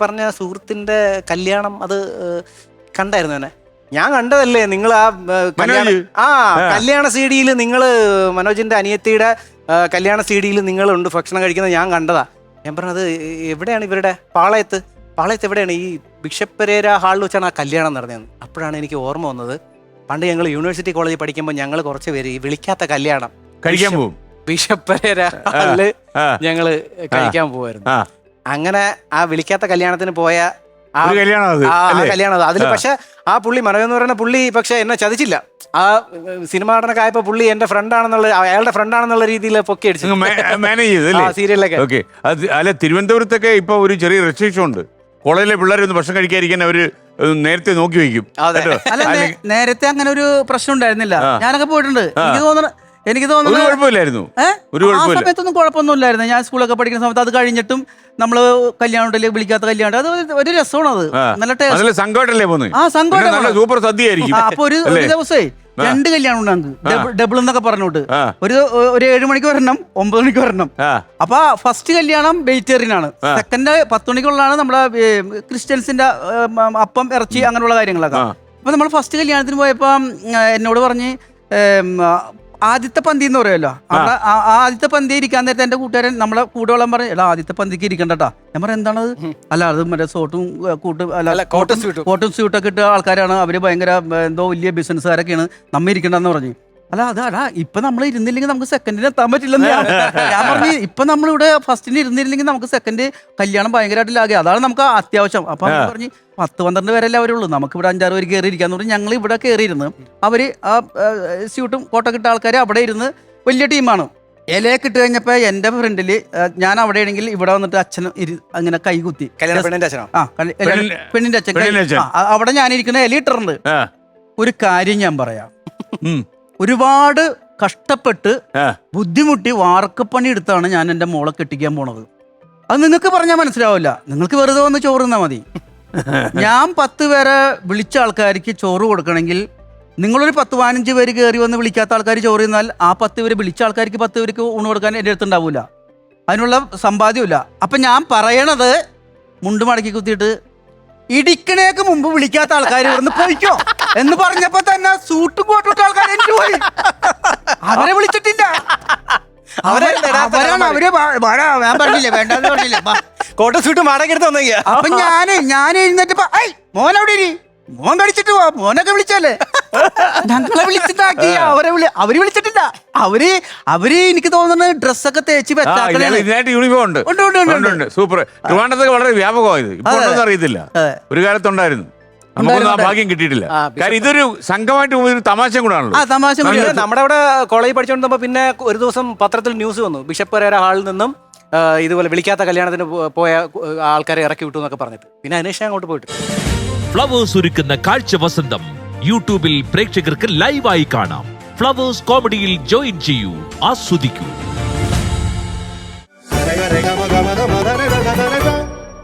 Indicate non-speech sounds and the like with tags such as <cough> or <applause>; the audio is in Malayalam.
പറഞ്ഞ സുഹൃത്തിന്റെ കല്യാണം അത് കണ്ടായിരുന്നു എന്നെ ഞാൻ കണ്ടതല്ലേ നിങ്ങൾ ആ കല്യാണ ആ കല്യാണ സി ഡിയിൽ നിങ്ങൾ മനോജിന്റെ അനിയത്തിയുടെ കല്യാണ സി ഡിയിൽ നിങ്ങളുണ്ട് ഭക്ഷണം കഴിക്കുന്നത് ഞാൻ കണ്ടതാ. ഞാൻ പറഞ്ഞത് എവിടെയാണ് ഇവരുടെ പാളയത്ത്? പാളയത്ത് എവിടെയാണ്? ഈ ബിഷപ്പരേര പെരേര ഹാളിൽ വെച്ചാണ് ആ കല്യാണം നടന്നത് അപ്പോഴാണ് എനിക്ക് ഓർമ്മ വന്നത്. പണ്ട് ഞങ്ങൾ യൂണിവേഴ്സിറ്റി കോളേജിൽ പഠിക്കുമ്പോൾ ഞങ്ങൾ കുറച്ച് പേര് ഈ വിളിക്കാത്ത കല്യാണം. കഴിക്കാൻ പോകും ബിഷപ്പരേര പെരേര ഹാളിൽ ഞങ്ങൾ കഴിക്കാൻ പോവായിരുന്നു. അങ്ങനെ ആ വിളിക്കാത്ത കല്യാണത്തിന് പോയ ആ ഒരു കല്യാണം അത് ആ ആ അല്ലേ? കല്യാണം അത്. അതിൽ ആ. പക്ഷെ ആ പുള്ളി മനോജ് എന്ന് പറയുന്ന പുള്ളി പക്ഷെ എന്നെ ചതിച്ചില്ല. ആ സിനിമ നടനൊക്കെ ആയപ്പോ പുള്ളി എന്റെ ഫ്രണ്ട് ആണെന്നുള്ള അയാളുടെ ഫ്രണ്ട് ആണെന്നുള്ള രീതിയിൽ പൊക്കി അടിച്ചു. മാനേജ് ചെയ്ത് ആ അല്ലേ സീരിയലൊക്കെ ഓക്കെ. അത് അല്ല തിരുവനന്തപുരത്തൊക്കെ ഇപ്പൊ ഒരു ചെറിയ റെസ്ട്രിക്ഷൻ ഉണ്ട്. കോളേജിലെ പിള്ളേരൊന്നും ഭക്ഷണം കഴിക്കാതിരിക്കാൻ അവർ ഏഹ്, നേരത്തെ നോക്കി വയ്ക്കും. അതെ. കേട്ടോ? അല്ല നേ- അല്ലെങ്കിൽ- നേരത്തെ അങ്ങനെ ഒരു പ്രശ്നം ഉണ്ടായിരുന്നില്ല. ഞാനൊക്കെ പോയിട്ടുണ്ട്. എനിക്ക് തോന്നുന്നു എനിക്ക് തോന്നുന്നു കുഴപ്പമില്ലായിരുന്നു. കുഴപ്പമൊന്നും ഒരു ആ സമയത്തൊന്നും കുഴപ്പമൊന്നുമില്ലായിരുന്നു. ഞാൻ സ്കൂളൊക്കെ പഠിക്കുന്ന സമയത്ത് അത് കഴിഞ്ഞിട്ടും നമ്മൾ കല്യാണത്തിൽ വിളിക്കാത്ത കല്യാണം അത് ഒരു- രസമാണ് അത്. നല്ല പോന്നെ? ആ നല്ല സൂപ്പർ സദ്യയായിരിക്കും. അപ്പൊ ഒരു ദിവസേ രണ്ട് കല്യാണം ഉണ്ടാകും ഡബിൾ എന്നൊക്കെ പറഞ്ഞോട്ട്. ഒരു ഒരു ഏഴ് മണിക്ക് വരണം ഒമ്പത് മണിക്ക് വരണം. അപ്പൊ ഫസ്റ്റ് കല്യാണം വെജിറ്റേറിയൻ ആണ് സെക്കൻഡ് പത്ത് മണിക്കുള്ളതാണ് നമ്മുടെ ക്രിസ്ത്യൻസിന്റെ അപ്പം ഇറച്ചി അങ്ങനെയുള്ള കാര്യങ്ങളൊക്കെ. അപ്പൊ നമ്മൾ ഫസ്റ്റ് കല്യാണത്തിന് പോയപ്പോ എന്നോട് പറഞ്ഞ് ആദ്യത്തെ പന്തി എന്ന് പറയുമല്ലോ. അവിടെ ആദ്യത്തെ പന്തി ഇരിക്കാൻ നേരത്തെ എന്റെ കൂട്ടുകാരൻ നമ്മളെ കൂടെ വെള്ളം പറഞ്ഞു എടാ ആദ്യത്തെ പന്തിക്ക് ഇരിക്കണ്ടട്ടാ ഞാൻ പറയാം എന്താണത് അല്ല അത് മറ്റേ സോട്ടും കൂട്ട് അല്ല, കോട്ടൺ കോട്ടും സ്യൂട്ടും. സ്യൂട്ടൊക്കെ ഇട്ട ആൾക്കാരാണ്. അവർ ഭയങ്കര എന്തോ വലിയ ബിസിനസ്സുകാരൊക്കെയാണ് നമ്മ ഇരിക്കണ്ടെന്ന് പറഞ്ഞു. അല്ല അതാ ഇപ്പൊ നമ്മൾ ഇരുന്നില്ലെങ്കിൽ നമുക്ക് സെക്കൻഡിന് എത്താൻ പറ്റില്ലെന്ന് ഞാൻ <laughs> ഞാൻ പറഞ്ഞു ഇപ്പൊ നമ്മളിവിടെ ഫസ്റ്റിന് ഇരുന്നില്ലെങ്കിൽ നമുക്ക് സെക്കൻഡ് കല്യാണം ഭയങ്കരമായിട്ട് ലാഗി അതാണ് നമുക്ക് അത്യാവശ്യം. അപ്പൊ അവർ പറഞ്ഞു പത്ത് പന്ത്രണ്ട് പേരല്ലേ അവരുള്ളൂ. നമുക്ക് ഇവിടെ അഞ്ചാറ് പേര് കയറി ഇരിക്കാന്ന് പറഞ്ഞു ഞങ്ങൾ ഇവിടെ കയറിയിരുന്ന് അവർ ആ സ്യൂട്ടും കോട്ട ഇട്ട ആൾക്കാർ അവിടെ ഇരുന്ന് വലിയ ടീമാണ്. ഇലയൊക്കെ ഇട്ട് കഴിഞ്ഞപ്പോ എന്റെ ഫ്രണ്ടിൽ ഞാൻ അവിടെ ആണെങ്കിൽ ഇവിടെ വന്നിട്ട് അച്ഛൻ ഇരു- അങ്ങനെ കൈകുത്തി കല്യാണ പെണ്ണിന്റെ അച്ഛനോ? ആ കല്യ- പെണ്ണിന്റെ- പെണ്ണിന്റെ അച്ഛൻ കൈ- പെണ്ണിന്റെ അച്ഛൻ. ആ, അവിടെ ഞാനിരിക്കുന്ന ഇല ഇട്ടിട്ടുണ്ട്. ആ. ഒരു കാര്യം ഞാൻ പറയാം. ഉം. ഒരുപാട് കഷ്ടപ്പെട്ട് ബുദ്ധിമുട്ടി വാർക്കപ്പണി എടുത്താണ് ഞാൻ എന്റെ മോളെ കെട്ടിക്കാൻ പോണത്. അത് നിങ്ങൾക്ക് പറഞ്ഞാൽ മനസ്സിലാവില്ല. നിങ്ങൾക്ക് വെറുതെ വന്ന് ചോറ് തന്നാൽ മതി. <laughs> ഞാൻ പത്ത് പേരെ വിളിച്ച ആൾക്കാർക്ക് ചോറ് കൊടുക്കണമെങ്കിൽ നിങ്ങളൊരു പത്ത് പതിനഞ്ച് പേര് കയറി വന്ന് വിളിക്കാത്ത ആൾക്കാർ ചോറ് തിന്നാൽ ആ പത്ത് പേര് വിളിച്ച ആൾക്കാർക്ക് പത്ത് പേർക്ക് ഊണ് കൊടുക്കാൻ എന്റെ അടുത്തുണ്ടാവില്ല അതിനുള്ള സമ്പാദ്യമില്ല അപ്പം ഞാൻ പറയണത് മുണ്ട് മടക്കി കുത്തിയിട്ട് ഇടിക്കണേക്ക് മുമ്പ് വിളിക്കാത്ത ആൾക്കാർ ഇവിടുന്ന് പോയിക്കോ. <laughs> എന്ന് പറഞ്ഞപ്പോ തന്നെ സൂട്ടും കോട്ടും ഇട്ട ആൾക്കാർ എനിക്ക് പോയി. അവരെ വിളിച്ചിട്ടില്ല. അവരെ അവരെ- അവരാണ് ഞാൻ പറഞ്ഞില്ലേ വേണ്ടെന്ന് പറഞ്ഞില്ലേ. കോട്ട സൂട്ട് വാടക വന്നെങ്കിൽ അപ്പൊ ഞാൻ ഞാൻ എഴുന്നേറ്റപ്പോ ഐ മോൻ അവിടെ ഇനി മോൻ കഴിച്ചിട്ട് പോവാ മോനൊക്കെ വിളിച്ചല്ലേ. ഞങ്ങളെ വിളിച്ചിട്ടാക്കി അവരെ വിളി അവർ വിളിച്ചിട്ടില്ല. അവർ അവർ എനിക്ക് തോന്നുന്നത് ഡ്രസ്സൊക്കെ തേച്ച് ഇതിനായിട്ട് യൂണിഫോം ഉണ്ട്. ഉണ്ട്, ഉണ്ട്. സൂപ്പർ. ട്രിവാണ്ടത്തൊക്കെ വളരെ വ്യാപകമായത്. ഇപ്പൊ അതെ. ഉണ്ടോന്ന് അറിയത്തില്ല. ഒരു കാലത്തുണ്ടായിരുന്നു. നമുക്കൊന്നും ആ ഭാഗ്യം കിട്ടിയിട്ടില്ല. കാരണം കാര്യം ഇതൊരു സംഘമായിട്ട് പോകുന്ന ഒരു തമാശ കൂടാണല്ലോ ആ തമാശ പിന്നെ കൂടിയാണ്. നമ്മുടെ അവിടെ കോളേജിൽ പഠിച്ചുകൊണ്ടിരുന്നപ്പോ പിന്നെ ഒരു ദിവസം പത്രത്തിൽ ന്യൂസ് വന്നു. ബിഷപ്പ് പരേര ഹാളിൽ നിന്നും ആ, ഇതുപോലെ വിളിക്കാത്ത കല്യാണത്തിന് പോ- പോയ ആ, ആൾക്കാരെ ഇറക്കി വിട്ടു എന്നൊക്കെ പറഞ്ഞിട്ട്. പിന്നെ അതിനുശേഷം അങ്ങോട്ട് പോയിട്ട്. ഫ്ലവേഴ്സ് ഒരുക്കുന്ന കാഴ്ച വസന്തം യൂട്യൂബിൽ പ്രേക്ഷകർക്ക് ലൈവായി കാണാം. ഫ്ലവേഴ്സ് കോമഡിയിൽ ജോയിൻ ചെയ്യൂ ആസ്വദിക്കൂ.